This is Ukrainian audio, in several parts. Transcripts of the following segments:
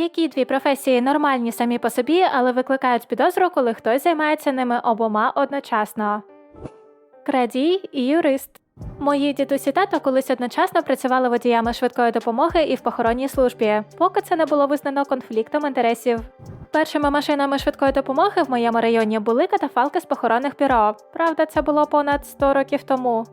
Які дві професії нормальні самі по собі, але викликають підозру, коли хтось займається ними обома одночасно? Крадій і юрист. Мої дідусь і тато колись одночасно працювали водіями швидкої допомоги і в похоронній службі, поки це не було визнано конфліктом інтересів. Першими машинами швидкої допомоги в моєму районі були катафалки з похоронних бюро. Правда, це було понад 100 років тому.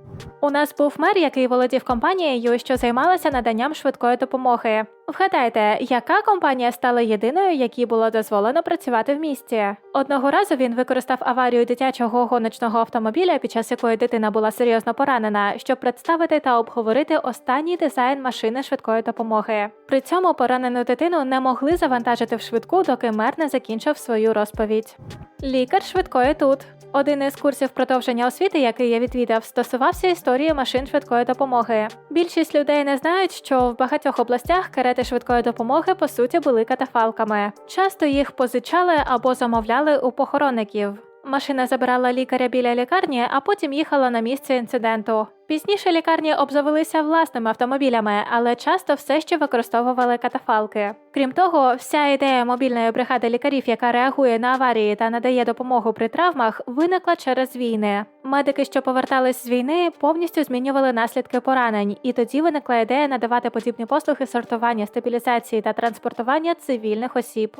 У нас був мер, який володів компанією, що займалася наданням швидкої допомоги. Вгадайте, яка компанія стала єдиною, якій було дозволено працювати в місті? Одного разу він використав аварію дитячого гоночного автомобіля, під час якої дитина була серйозно поранена, щоб представити та обговорити останній дизайн машини швидкої допомоги. При цьому поранену дитину не могли завантажити в швидку, доки мер не закінчив свою розповідь. Лікар швидкої тут. Один із курсів продовження освіти, який я відвідав, стосувався історії машин швидкої допомоги. Більшість людей не знають, що в багатьох областях карети швидкої допомоги по суті були катафалками. Часто їх позичали або замовляли у похоронників. Машина забирала лікаря біля лікарні, а потім їхала на місце інциденту. Пізніше лікарні обзавелися власними автомобілями, але часто все ще використовували катафалки. Крім того, вся ідея мобільної бригади лікарів, яка реагує на аварії та надає допомогу при травмах, виникла через війни. Медики, що повертались з війни, повністю змінювали наслідки поранень, і тоді виникла ідея надавати подібні послуги сортування, стабілізації та транспортування цивільних осіб.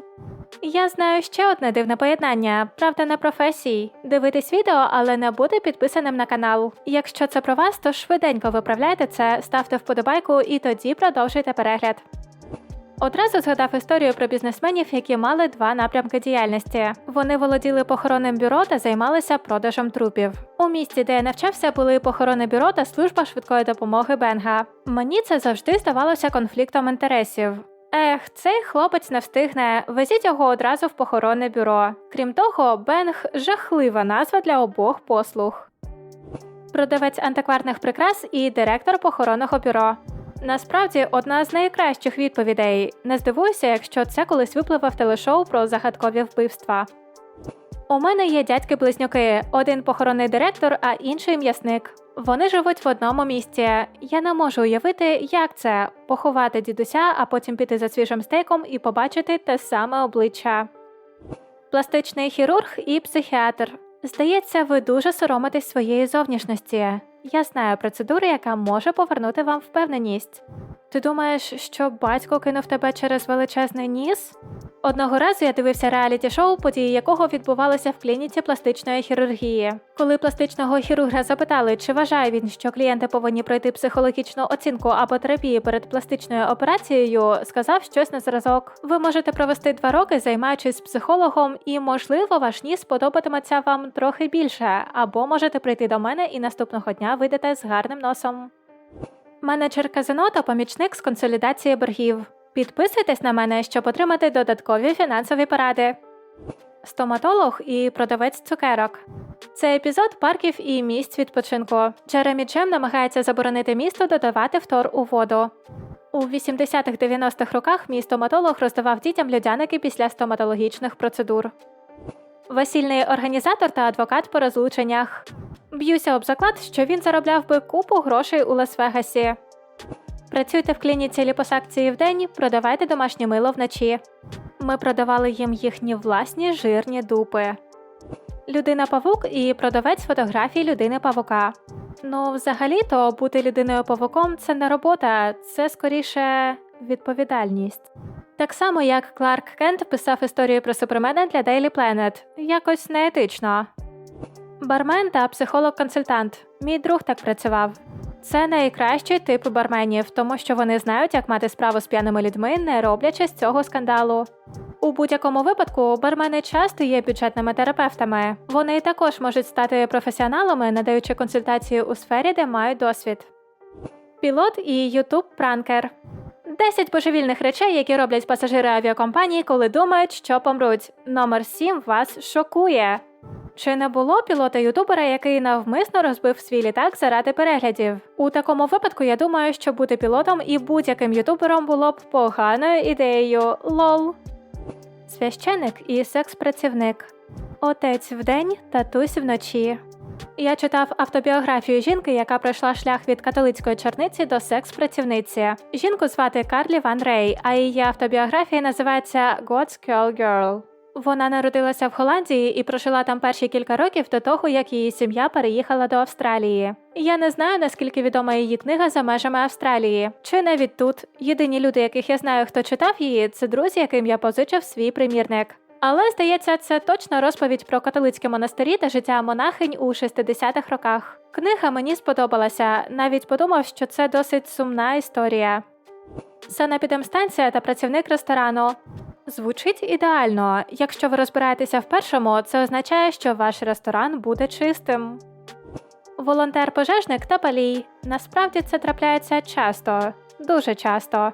Я знаю ще одне дивне поєднання, правда, не професій. Дивитись відео, але не бути підписаним на канал. Якщо це про вас, то швиденько виправляйте це, ставте вподобайку і тоді продовжуйте перегляд. Одразу згадав історію про бізнесменів, які мали два напрямки діяльності. Вони володіли похоронним бюро та займалися продажем трупів. У місті, де я навчався, були похоронне бюро та служба швидкої допомоги Бенга. Мені це завжди здавалося конфліктом інтересів. Ех, цей хлопець не встигне, везіть його одразу в похоронне бюро. Крім того, Бенг жахлива назва для обох послуг. Продавець антикварних прикрас і директор похоронного бюро. Насправді одна з найкращих відповідей. Не здивуйся, якщо це колись випливе в телешоу про загадкові вбивства. У мене є дядьки-близнюки, один похоронний директор, а інший м'ясник. Вони живуть в одному місці. Я не можу уявити, як це поховати дідуся, а потім піти за свіжим стейком і побачити те саме обличчя. Пластичний хірург і психіатр. Здається, ви дуже соромитесь своєї зовнішності. Я знаю процедуру, яка може повернути вам впевненість. Ти думаєш, що батько кинув тебе через величезний ніс? Одного разу я дивився реаліті-шоу, події якого відбувалися в клініці пластичної хірургії. Коли пластичного хірурга запитали, чи вважає він, що клієнти повинні пройти психологічну оцінку або терапію перед пластичною операцією, сказав щось на зразок. Ви можете провести два роки, займаючись психологом, і, можливо, ваш ніс подобатиметься вам трохи більше, або можете прийти до мене і наступного дня вийдете з гарним носом. Менеджер казино та помічник з консолідації боргів. Підписуйтесь на мене, щоб отримати додаткові фінансові поради. Стоматолог і продавець цукерок. Це епізод парків і місць відпочинку. Джеремі Джем намагається заборонити місто додавати втор у воду. У 80-х-90-х роках мій стоматолог роздавав дітям льодяники після стоматологічних процедур. Весільний організатор та адвокат по розлученнях. Б'юся об заклад, що він заробляв би купу грошей у Лас-Вегасі. Працюйте в клініці ліпосакції вдень, продавайте домашнє мило вночі. Ми продавали їм їхні власні жирні дупи. Людина павук і продавець фотографій людини павука. Ну, взагалі-то бути людиною павуком це не робота, це скоріше відповідальність. Так само, як Кларк Кент писав історію про супермена для Daily Planet. якось неетично. Бармен та психолог-консультант. Мій друг так працював. Це найкращий тип барменів, тому що вони знають, як мати справу з п'яними людьми, не роблячи з цього скандалу. У будь-якому випадку бармени часто є бюджетними терапевтами. Вони також можуть стати професіоналами, надаючи консультації у сфері, де мають досвід. Пілот і ютуб пранкер 10 божевільних речей, які роблять пасажири авіакомпанії, коли думають, що помруть. Номер 7 вас шокує. Чи не було пілота ютубера, який навмисно розбив свій літак заради переглядів? У такому випадку я думаю, що бути пілотом і будь-яким ютубером було б поганою ідеєю. Лол. Священик і секс-працівник. Отець вдень, татусь вночі. Я читав автобіографію жінки, яка пройшла шлях від католицької черниці до секс-працівниці. Жінку звати Карлі Ван Рей, а її автобіографія називається God's Girl Girl. Вона народилася в Голландії і прожила там перші кілька років до того, як її сім'я переїхала до Австралії. Я не знаю, наскільки відома її книга за межами Австралії, чи навіть тут. Єдині люди, яких я знаю, хто читав її, це друзі, яким я позичив свій примірник. Але здається, це точно розповідь про католицькі монастирі та життя монахинь у 60-х роках. Книга мені сподобалася, навіть подумав, що це досить сумна історія. Санепідемстанція та працівник ресторану. Звучить ідеально. Якщо ви розбираєтеся в першому, це означає, що ваш ресторан буде чистим. Волонтер-пожежник та палій. Насправді це трапляється часто, дуже часто.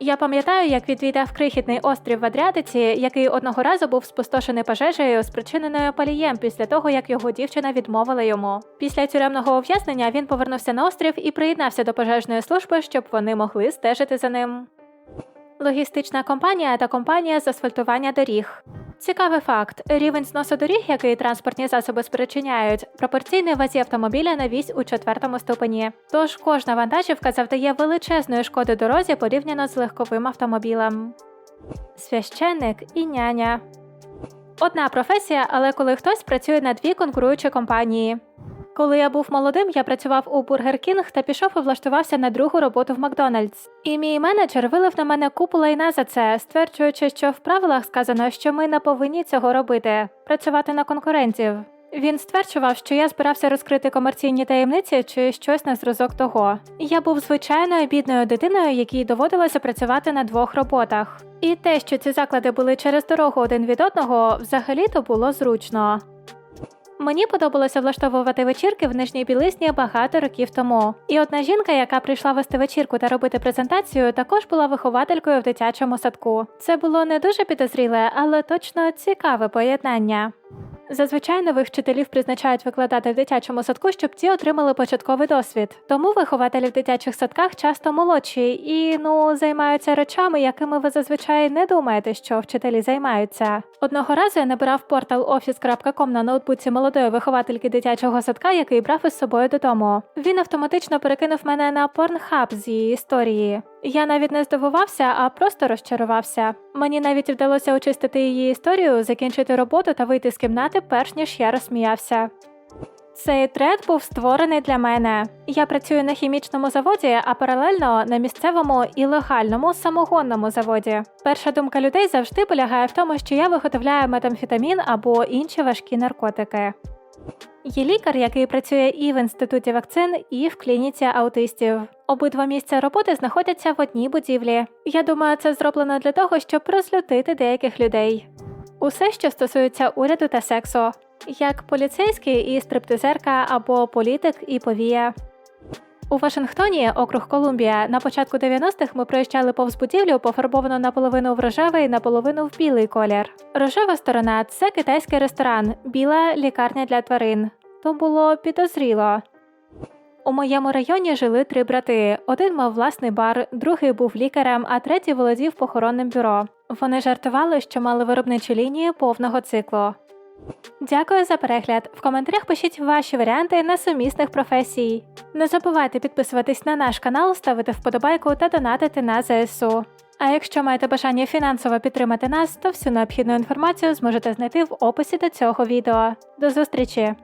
Я пам'ятаю, як відвідав крихітний острів в Адріатиці, який одного разу був спустошений пожежею, спричиненою палієм після того, як його дівчина відмовила йому. Після тюремного ув'язнення він повернувся на острів і приєднався до пожежної служби, щоб вони могли стежити за ним. Логістична компанія та компанія з асфальтування доріг. Цікавий факт: рівень зносу доріг, який транспортні засоби спричиняють, пропорційний вазі автомобіля на вісь у четвертому ступені. Тож кожна вантажівка завдає величезної шкоди дорозі порівняно з легковим автомобілем. Священник і няня. Одна професія, але коли хтось працює на дві конкуруючі компанії. Коли я був молодим, я працював у Бургер Кінг та пішов і влаштувався на другу роботу в Макдональдс. І мій менеджер вилив на мене купу лайна за це, стверджуючи, що в правилах сказано, що ми не повинні цього робити працювати на конкурентів. Він стверджував, що я збирався розкрити комерційні таємниці чи щось на зразок того. Я був звичайною бідною дитиною, якій доводилося працювати на двох роботах. І те, що ці заклади були через дорогу один від одного, взагалі-то було зручно. Мені подобалося влаштовувати вечірки в нижній білизні багато років тому. І одна жінка, яка прийшла вести вечірку та робити презентацію, також була вихователькою в дитячому садку. Це було не дуже підозріле, але точно цікаве поєднання. Зазвичай нових вчителів призначають викладати в дитячому садку, щоб ті отримали початковий досвід. Тому вихователі в дитячих садках часто молодші і ну займаються речами, якими ви зазвичай не думаєте, що вчителі займаються. Одного разу я набирав портал office.com на ноутбуці молодої виховательки дитячого садка, який брав із собою додому. Він автоматично перекинув мене на Pornhub з її історії. Я навіть не здивувався, а просто розчарувався. Мені навіть вдалося очистити її історію, закінчити роботу та вийти з кімнати, перш ніж я розсміявся. Цей тред був створений для мене. Я працюю на хімічному заводі, а паралельно на місцевому і легальному самогонному заводі. Перша думка людей завжди полягає в тому, що я виготовляю метамфетамін або інші важкі наркотики. Є лікар, який працює і в інституті вакцин, і в клініці аутистів. Обидва місця роботи знаходяться в одній будівлі. Я думаю, це зроблено для того, щоб розлютити деяких людей. Усе, що стосується уряду та сексу, як поліцейський і стриптизерка або політик і повія. У Вашингтоні, округ Колумбія, на початку 90-х ми проїжджали повз будівлю, пофарбовану наполовину в рожевий, наполовину в білий колір. Рожева сторона це китайський ресторан, біла лікарня для тварин. То було підозріло. У моєму районі жили три брати. Один мав власний бар, другий був лікарем, а третій володів похоронним бюро. Вони жартували, що мали виробничу лінію повного циклу. Дякую за перегляд. В коментарях пишіть ваші варіанти несумісних професій. Не забувайте підписуватись на наш канал, ставити вподобайку та донатити на ЗСУ. А якщо маєте бажання фінансово підтримати нас, то всю необхідну інформацію зможете знайти в описі до цього відео. До зустрічі!